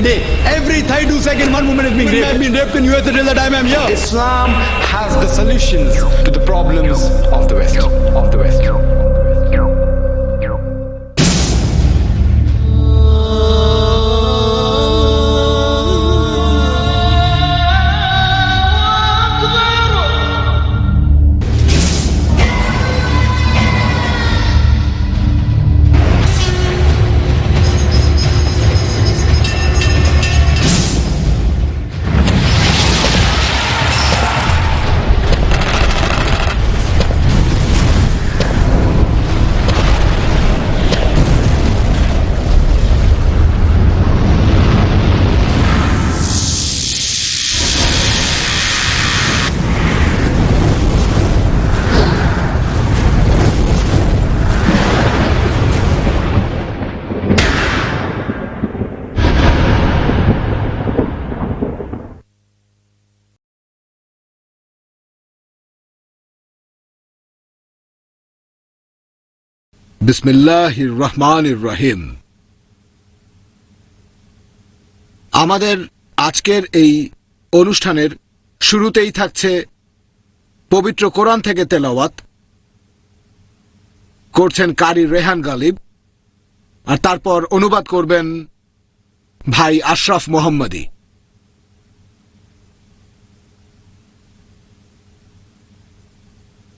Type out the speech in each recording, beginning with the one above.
day. Every 32 second, one woman is being raped. I've been raped in USA till the time I'm here. Islam has the solutions to the problems of the West. Of the West. বিসমিল্লাহ রহমান রহিম। আমাদের আজকের এই অনুষ্ঠানের শুরুতেই থাকছে পবিত্র কোরআন থেকে তেলাওয়াত। করছেন কারি রেহান গালিব। আর তারপর অনুবাদ করবেন ভাই আশরাফ মোহাম্মদী।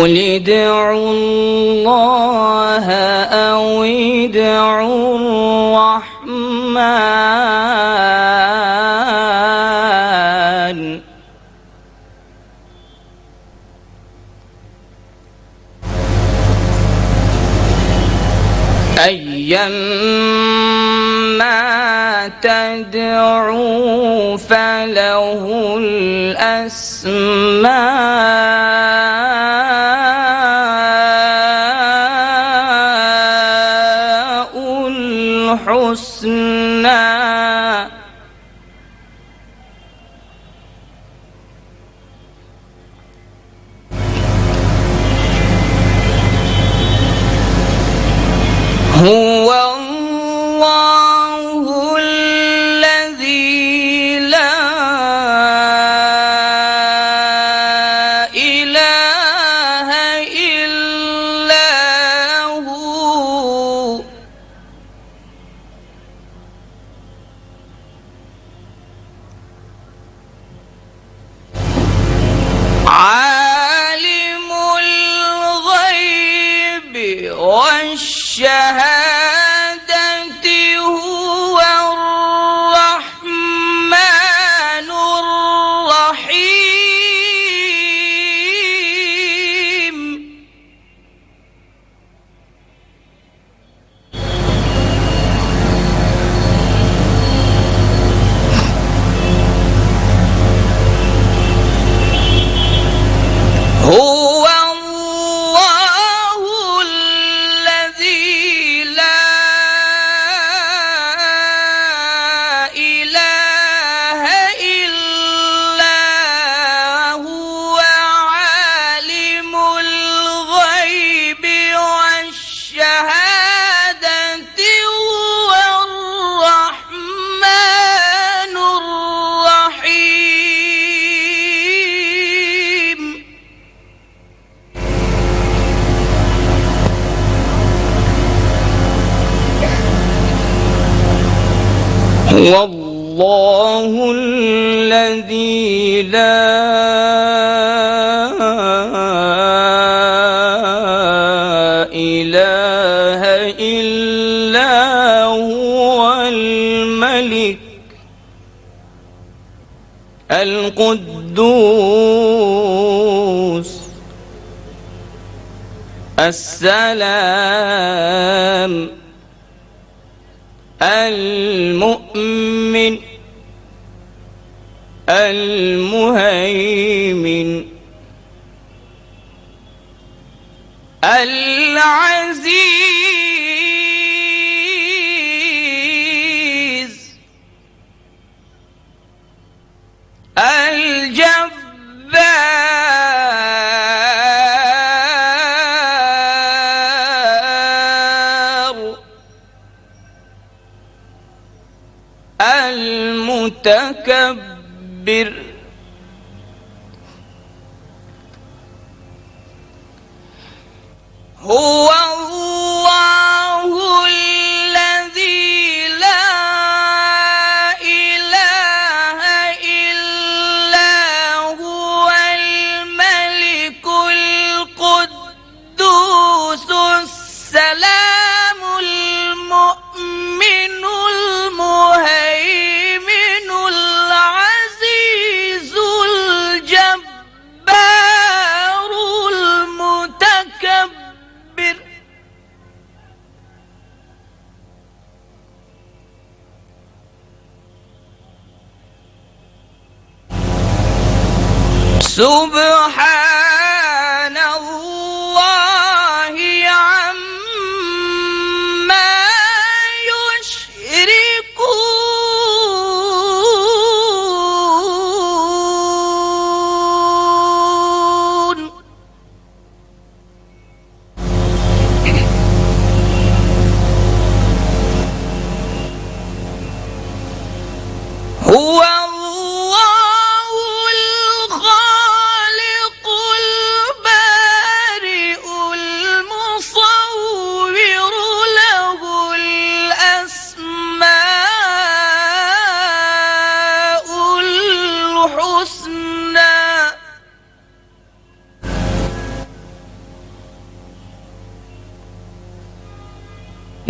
قل ادعوا الله أو ادعوا الرحمن أيما تدعوا فله الأسماء هو الله الذي لا إله إلا هو الملك القدوس السلام المؤمن المهيمن المتكبر. هو الله. سبحان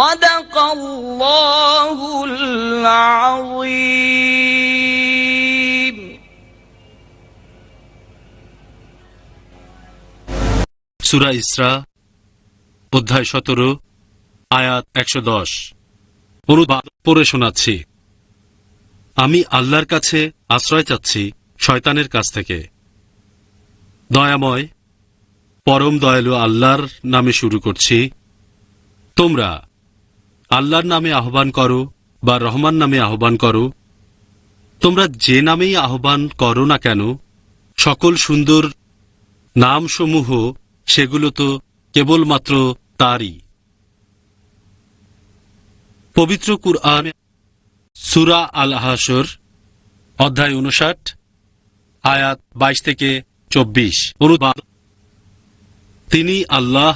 صدق الله العظيم সুরা ইসরা অধ্যায় সতেরো আয়াত একশো দশ অনুবাদ পড়ে শোনাচ্ছি আমি আল্লাহর কাছে আশ্রয় চাচ্ছি শয়তানের কাছ থেকে দয়াময় পরম দয়ালু আল্লাহর নামে শুরু করছি তোমরা আল্লাহর নামে আহ্বান করো বা রহমান নামে আহ্বান করো। তোমরা যে নামেই আহ্বান করো না কেন, সকল সুন্দর নামসমূহ সেগুলো তো কেবলমাত্র তারই। পবিত্র কুরআন সুরা আল হাসর অধ্যায় উনষাট আয়াত বাইশ থেকে চব্বিশ। অনুবাদ, তিনি আল্লাহ,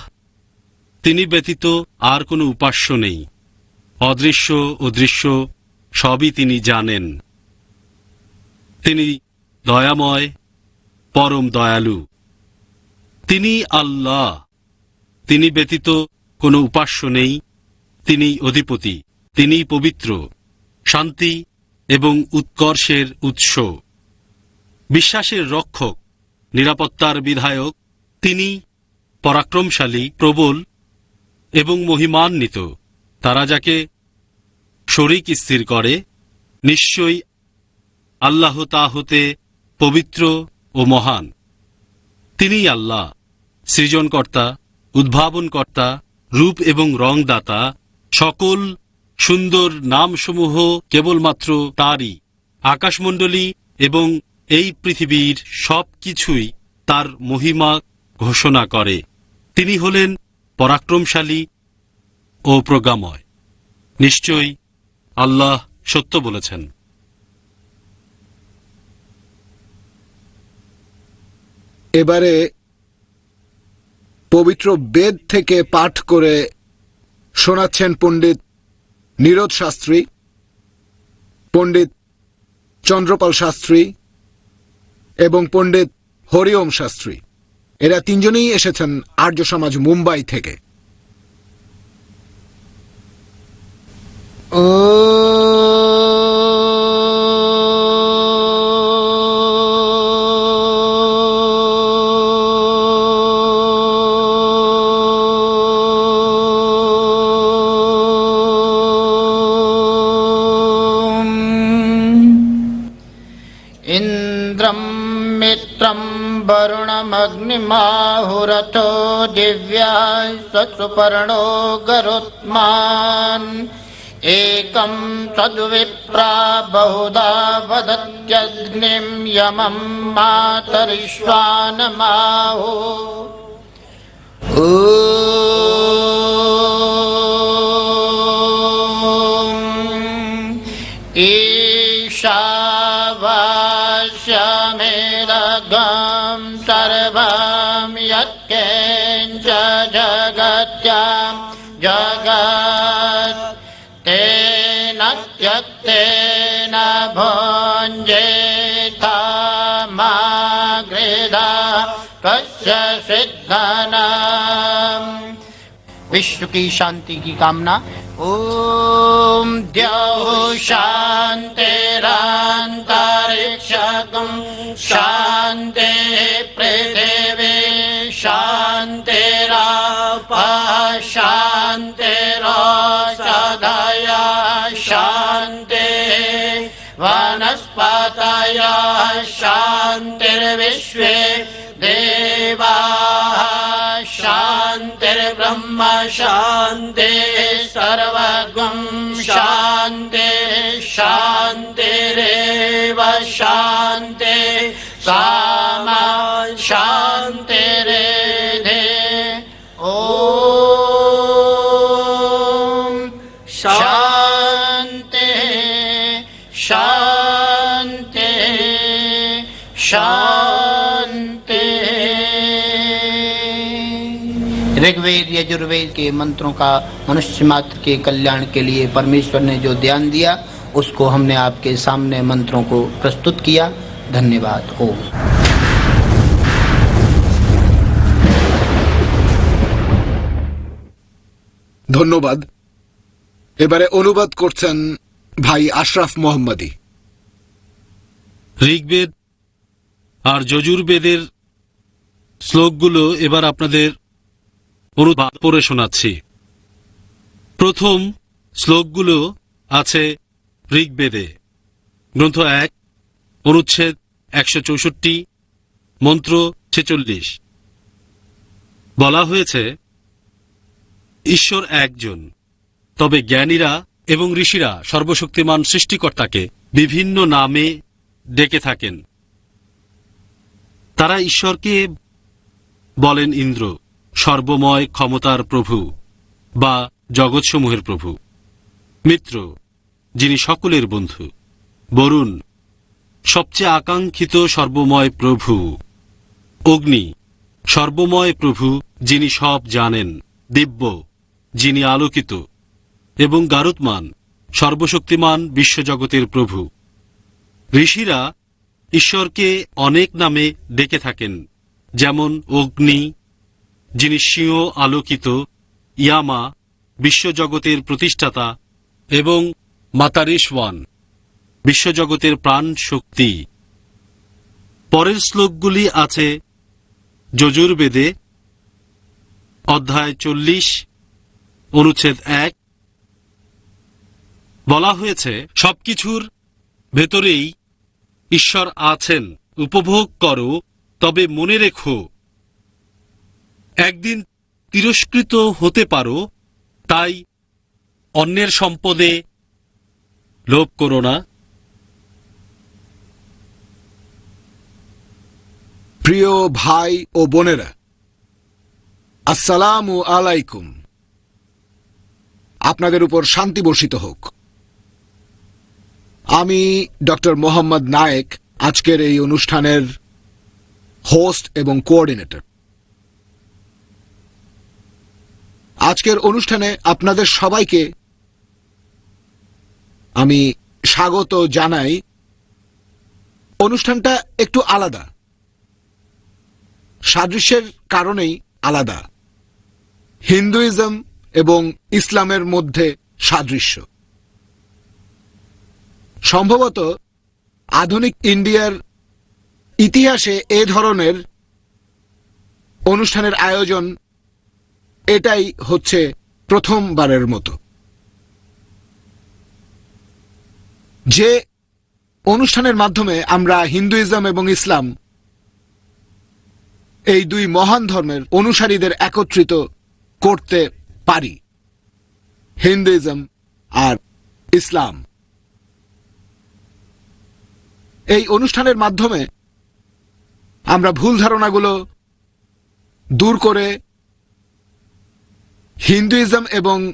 তিনি ব্যতীত আর কোনো উপাস্য নেই। অদৃশ্য ও দৃশ্য সবই তিনি জানেন। তিনি দয়াময়, পরম দয়ালু। তিনি আল্লাহ। তিনি ব্যতীত কোনো উপাস্য নেই। তিনি অধিপতি। তিনি পবিত্র। শান্তি এবং উৎকর্ষের উৎস। বিশ্বাসের রক্ষক, নিরাপত্তার বিধায়ক, তিনি পরাক্রমশালী, প্রবল এবং মহিমান্বিত। তারা যাকে শরিক স্থির করে, নিশ্চয়ই আল্লাহ তা হতে পবিত্র ও মহান। তিনিই আল্লাহ, সৃজনকর্তা, উদ্ভাবনকর্তা, রূপ এবং রংদাতা, সকল সুন্দর নামসমূহ কেবলমাত্র তারই। আকাশমণ্ডলী এবং এই পৃথিবীর সব কিছুই তার মহিমা ঘোষণা করে। তিনি হলেন পরাক্রমশালী ও প্রজ্ঞাময়। নিশ্চয়ই আল্লাহ সত্য বলেছেন। এবারে পবিত্র বেদ থেকে পাঠ করে শোনাচ্ছেন পণ্ডিত নীরদ শাস্ত্রী, পণ্ডিত চন্দ্রপাল শাস্ত্রী এবং পণ্ডিত হরিওম শাস্ত্রী। এরা তিনজনেই এসেছেন আর্য সমাজ মুম্বাই থেকে। वरुणमग्निमाहुरथो दिव्या सत्सुपर्णो गरुत्मान् एकम् तद्विप्रा बहुधा वदत्यग्निम् यमम् मातरिश्वानमाहो त्यक्तेन भुञ्जेथा मा गृधा कस्य सिद्धनम्। विश्व की शांति की कामना। ओम द्यौ शांतिरांतरिक्षकम शांति पृथिवी शांतिराप शांतिरोषधया वनस्पतय शान्तिर्विश्वे देवाः शान्तिर्ब्रह्म शान्ते सर्वगुं शान्ते शान्तिरेव शान्ते सामा शान्तिरेधे ऋग्वेद यजुर्वेद के मंत्रों का मनुष्य मात्र के कल्याण के लिए परमेश्वर ने जो ध्यान दिया उसको हमने आपके सामने मंत्रों को प्रस्तुत किया धन्यवाद ओम ধন্যবাদ এবারে অনুবাদ করছেন ভাই আশরাফ মোহাম্মদী ঋগ্বেদ আর যজুর্বেদের শ্লোকগুলো এবার আপনাদের অনুবাদ পড়ে শোনাচ্ছি। প্রথম শ্লোকগুলো আছে ঋগ্বেদে। গ্রন্থ এক, অনুচ্ছেদ একশো চৌষট্টি, মন্ত্র ছেচল্লিশ। বলা হয়েছে, ঈশ্বর একজন, তবে জ্ঞানীরা এবং ঋষিরা সর্বশক্তিমান সৃষ্টিকর্তাকে বিভিন্ন নামে ডেকে থাকেন। তারা ঈশ্বরকে বলেন ইন্দ্র। সর্বময় ক্ষমতার প্রভু বা জগৎসমূহের প্রভু। মিত্র, যিনি সকলের বন্ধু। বরুণ, সবচেয়ে আকাঙ্ক্ষিত সর্বময় প্রভু। অগ্নি, সর্বময় প্রভু, যিনি সব জানেন। দিব্য, যিনি আলোকিত। এবং গারুতমান সর্বশক্তিমান বিশ্বজগতের প্রভু। ঋষিরা ঈশ্বরকে অনেক নামে ডেকে থাকেন, যেমন অগ্নি যিনি সিংহ আলোকিত ইয়ামা, বিশ্বজগতের প্রতিষ্ঠাতা এবং মাতারিশওয়ান বিশ্বজগতের প্রাণ শক্তি পরের শ্লোকগুলি আছে যজুর্বেদে, অধ্যায় চল্লিশ, অনুচ্ছেদ এক। বলা হয়েছে, সবকিছুর ভেতরেই ঈশ্বর আছেন, উপভোগ করো, তবে মনে রেখো একদিন তিরস্কৃত হতে পারো, তাই অন্যের সম্পদে লোভ করো না। প্রিয় ভাই ও বোনেরা, আসসালামু আলাইকুম। আপনাদের উপর শান্তি বর্ষিত হোক। আমি ডক্টর মোহাম্মদ নায়েক, আজকের এই অনুষ্ঠানের হোস্ট এবং কোঅর্ডিনেটর আজকের অনুষ্ঠানে আপনাদের সবাইকে আমি স্বাগত জানাই। অনুষ্ঠানটা একটু আলাদা। সাদৃশ্যের কারণেই আলাদা। হিন্দুইজম এবং ইসলামের মধ্যে সাদৃশ্য। সম্ভবত আধুনিক ইন্ডিয়ার ইতিহাসে এ ধরনের অনুষ্ঠানের আয়োজন এটাই হচ্ছে প্রথমবারের মতো। যে অনুষ্ঠানের মাধ্যমে আমরা হিন্দুইজম এবং ইসলাম এই দুই মহান ধর্মের অনুসারীদের একত্রিত করতে পারি। হিন্দুইজম আর ইসলাম। এই অনুষ্ঠানের মাধ্যমে আমরা ভুল ধারণাগুলো দূর করে হিন্দুইজম এবং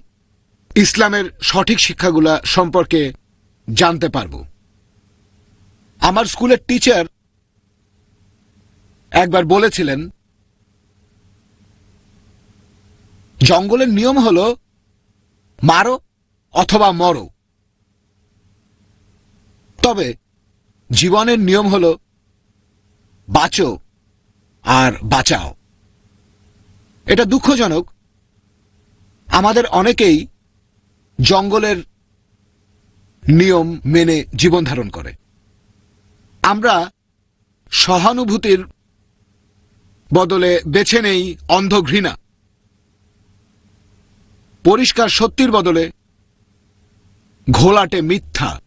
ইসলামের সঠিক শিক্ষাগুলা সম্পর্কে জানতে পারব। আমার স্কুলের টিচার একবার বলেছিলেন, জঙ্গলের নিয়ম হল মারো অথবা মরো। তবে জীবনের নিয়ম হল বাঁচো আর বাঁচাও। এটা দুঃখজনক আমাদের অনেকেই জঙ্গলের নিয়ম মেনে জীবন ধারণ করে। আমরা সহানুভূতির বদলে বেছে নেই অন্ধ ঘৃণা পরিষ্কার সত্যির বদলে ঘোলাটে মিথ্যা।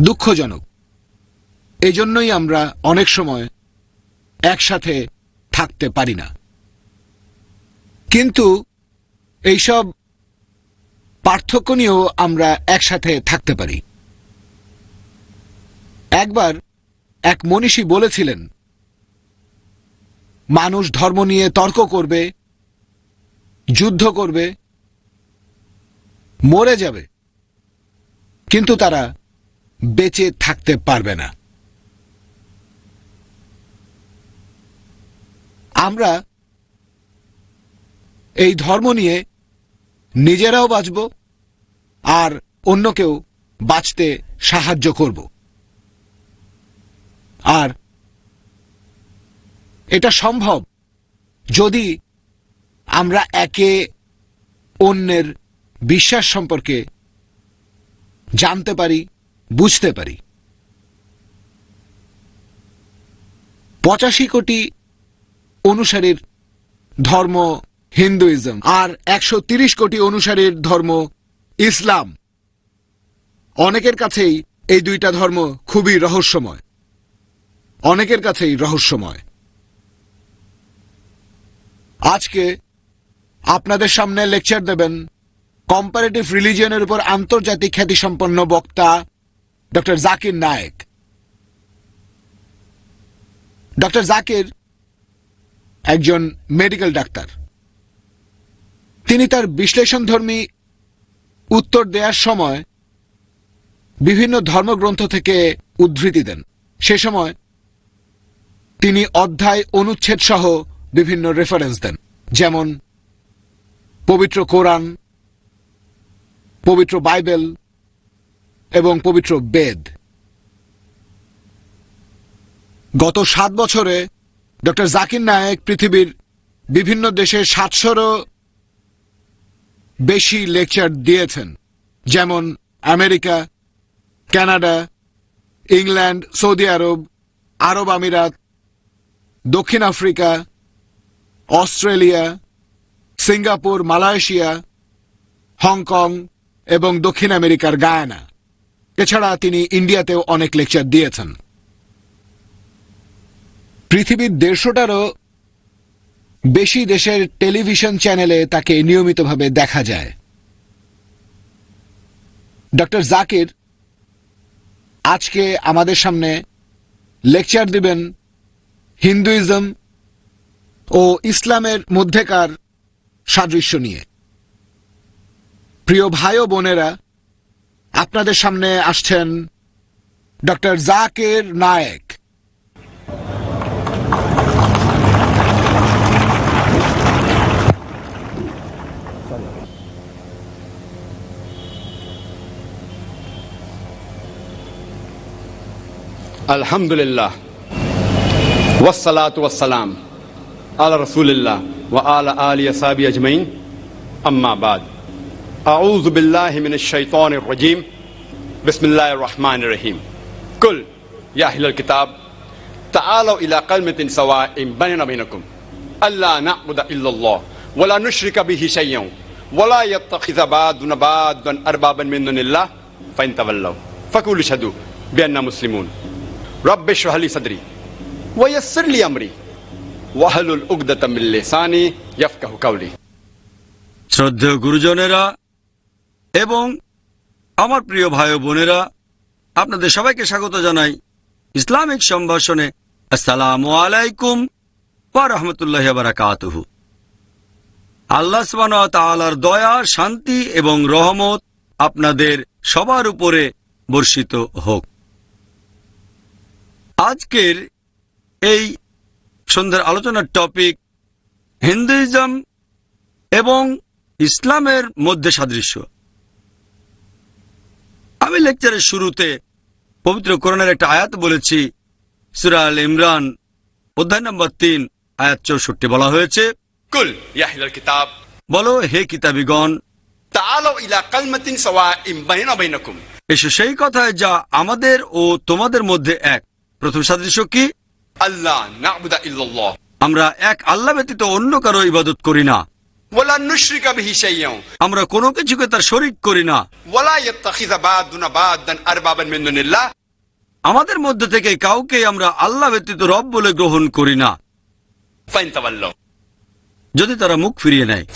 দুঃখজনক। এজন্যই আমরা অনেক সময় একসাথে থাকতে পারি না। কিন্তু এইসব পার্থক্য নিয়েও আমরা একসাথে থাকতে পারি। একবার এক মনীষী বলেছিলেন, মানুষ ধর্ম নিয়ে তর্ক করবে, যুদ্ধ করবে, মরে যাবে, কিন্তু তারা বেঁচে থাকতে পারবে না। আমরা এই ধর্ম নিয়ে নিজেরাও বাঁচব আর অন্যকেও বাঁচতে সাহায্য করব। আর এটা সম্ভব যদি আমরা একে অন্যের বিশ্বাস সম্পর্কে জানতে পারি, বুঝতে পারি। পঁচাশি কোটি অনুসারীর ধর্ম হিন্দুইজম আর একশো কোটি অনুসারীর ধর্ম ইসলাম। অনেকের কাছেই এই দুইটা ধর্ম খুবই রহস্যময়। অনেকের কাছেই রহস্যময়। আজকে আপনাদের সামনে লেকচার দেবেন কম্পারেটিভ রিলিজিয়নের উপর আন্তর্জাতিক খ্যাতিসম্পন্ন বক্তা ডক্টর জাকির নায়েক। ডক্টর জাকির একজন মেডিকেল ডাক্তার। তিনি তার বিশ্লেষণধর্মী উত্তর দেওয়ার সময় বিভিন্ন ধর্মগ্রন্থ থেকে উদ্ধৃতি দেন। সে সময় তিনি অধ্যায় অনুচ্ছেদ সহ বিভিন্ন রেফারেন্স দেন, যেমন পবিত্র কোরআন, পবিত্র বাইবেল এবং পবিত্র বেদ। গত সাত বছরে ডক্টর জাকির নায়েক পৃথিবীর বিভিন্ন দেশে সাতশোরও বেশি লেকচার দিয়েছেন। যেমন আমেরিকা, কানাডা, ইংল্যান্ড, সৌদি আরব আরব আমিরাত, দক্ষিণ Africa, Australia, Singapore, Malaysia, Hong Kong এবং দক্ষিণ আমেরিকার গায়ানা। এছাড়া তিনি ইন্ডিয়াতেও অনেক লেকচার দিয়েছেন। পৃথিবীর দেড়শোটারও বেশি দেশের টেলিভিশন চ্যানেলে তাকে নিয়মিতভাবে দেখা যায়। ডক্টর জাকির আজকে আমাদের সামনে লেকচার দিবেন হিন্দুইজম ও ইসলামের মধ্যেকার সাদৃশ্য নিয়ে। প্রিয় ভাই ও বোনেরা, আপনাদের সামনে আসছেন doctor Zakir Naik. Alhamdulillah. Wassalatu wassalam. Ala Rasulillah wa ala ali ashabi ajmain. Amma ba'd. أعوذ بالله من الشيطان الرجيم بسم الله الرحمن الرحيم قل يا أهل الكتاب تعالوا إلى كلمة سواء بيننا وبينكم ألا نعبد إلا الله ولا نشرك به شيئا ولا يتخذ بعضنا بعضا أربابا من دون الله فإن تولوا فقولوا اشهدوا بأننا مسلمون রব্বেশ হালি সাদরি ওয়াসিরলি আমরি, ওয়াহলুল উগদাতামিল্লিসানি ইয়াফকাহু কাউলি শ্রদ্ধেয় গুরুজনেরা এবং আমার প্রিয় ভাই বোনেরা, আপনাদের সবাইকে স্বাগত জানাই ইসলামিক সম্ভাষণে। আসসালামু আলাইকুম ওয়া রহমতুল্লাহ বারাকাতুহু। আল্লাহ সুবান তালার দয়া, শান্তি এবং রহমত আপনাদের সবার উপরে বর্ষিত হোক। আজকের এই সন্ধ্যার আলোচনার টপিক হিন্দুইজম এবং ইসলামের মধ্যে সাদৃশ্য। আমি লেকচারের শুরুতে পবিত্র করণের একটা আয়াত বলেছি সুরা আল ইমরান অধ্যায় নম্বর তিন আয়াত চৌষট্টি বলা হয়েছে কুল কিতাব। বলো হে কিতাবিগণ এসো সেই কথায় যা আমাদের ও তোমাদের মধ্যে এক। প্রথম সাদৃশ্য কি? আল্লাহ আমরা এক আল্লাহ ব্যতীত অন্য কারও ইবাদত করি না। আমরা কোনো কিছুকে তার শরিক করি না। আমাদের মধ্যে থেকে কাউকে আমরা আল্লাহ ব্যতীত রব বলে গ্রহণ করি না। যদি তারা মুখ ফিরিয়ে নেয়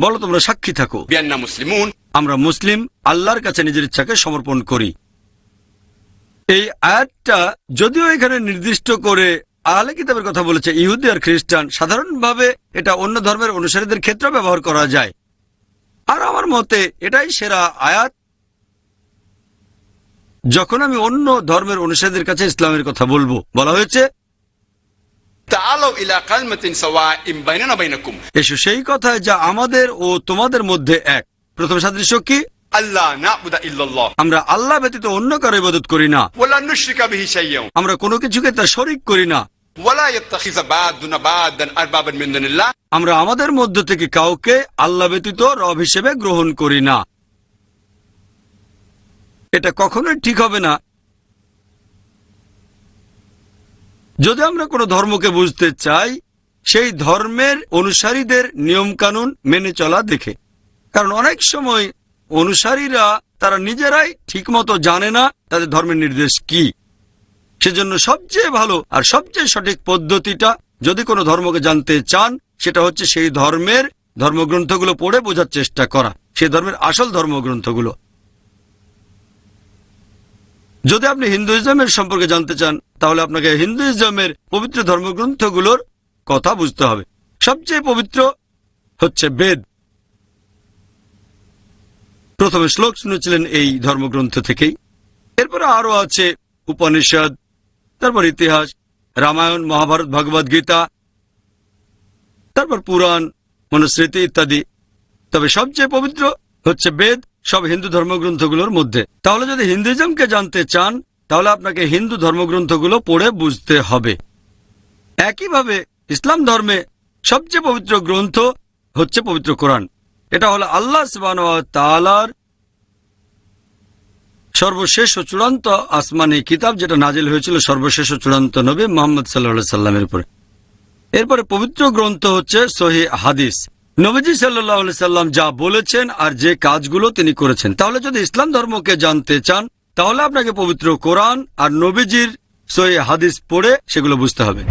বলো তোমরা সাক্ষী থাকো। মুসলিম আমরা মুসলিম আল্লাহর কাছে নিজের ইচ্ছাকে সমর্পণ করি। এই আয়াতটা যদিও এখানে নির্দিষ্ট করে আহলে কিতাবের কথা বলেছে ইহুদি আর খ্রিস্টান সাধারণভাবে এটা অন্য ধর্মের অনুসারীদের ক্ষেত্রে ব্যবহার করা যায়। আর আমার মতে এটাই সেরা আয়াত যখন আমি অন্য ধর্মের অনুসারীদের কাছে ইসলামের কথা বলব। বলা হয়েছে এসো সেই কথায় যা আমাদের ও তোমাদের মধ্যে এক। প্রথম সাদৃশ্য কি? আল্লাহ না ইল্লাল্লাহ। আমরা আল্লাহ ব্যতীত অন্য কারও ইবাদত করি না। ওলা নুশরিকা বিহি শাইয়্যা আমরা কোনো কিছুকে তা শরীক করি না। ওয়ালা ইত্তাখিযা বাদুনা বাদান আরবাবান মিন দুনিল্লাহ। আমরা আমাদের মধ্য থেকে কাউকে আল্লাহ ব্যতীত রব হিসেবে গ্রহণ করি না। এটা কখনোই ঠিক হবে না। যদি আমরা কোনো ধর্মকে বুঝতে চাই সেই ধর্মের অনুসারীদের নিয়মকানুন মেনে চলা দেখে। কারণ অনেক সময় অনুসারীরা তারা নিজেরাই ঠিকমতো জানে না তাদের ধর্মের নির্দেশ কি। সেজন্য সবচেয়ে ভালো আর সবচেয়ে সঠিক পদ্ধতিটা যদি কোনো ধর্মকে জানতে চান, সেটা হচ্ছে সেই ধর্মের ধর্মগ্রন্থগুলো পড়ে বোঝার চেষ্টা করা। সেই ধর্মের আসল ধর্মগ্রন্থগুলো। যদি আপনি হিন্দুইজমের সম্পর্কে জানতে চান, তাহলে আপনাকে হিন্দুইজমের পবিত্র ধর্মগ্রন্থগুলোর কথা বুঝতে হবে। সবচেয়ে পবিত্র হচ্ছে বেদ। প্রথমে শ্লোক শুনেছিলেন এই ধর্মগ্রন্থ থেকেই। এরপরে আরও আছে উপনিষদ, তারপর ইতিহাস, রামায়ণ, মহাভারত ভগবদ গীতা, তারপর পুরাণ, মনুস্মৃতি ইত্যাদি। তবে সবচেয়ে পবিত্র হচ্ছে বেদ, সব হিন্দু ধর্মগ্রন্থগুলোর মধ্যে। তাহলে যদি হিন্দুইজমকে জানতে চান, তাহলে আপনাকে হিন্দু ধর্মগ্রন্থগুলো পড়ে বুঝতে হবে। একইভাবে ইসলাম ধর্মে সবচেয়ে পবিত্র গ্রন্থ হচ্ছে পবিত্র কোরআন। এটা হলো আল্লাহ তালার সর্বশেষ ও চূড়ান্ত আসমানি কিতাব যেটা নাজিল হয়েছিল সর্বশেষ ও চূড়ান্ত নবী মোহাম্মদ সাল্লা সাল্লামের উপরে। এরপরে পবিত্র গ্রন্থ হচ্ছে সহি হাদিস। নবীজি সাল্লাহ সাল্লাম যা বলেছেন আর যে কাজগুলো তিনি করেছেন। তাহলে যদি ইসলাম ধর্মকে জানতে চান, তাহলে আপনাকে পবিত্র কোরআন আর নবীজির সহি হাদিস পড়ে সেগুলো বুঝতে হবে।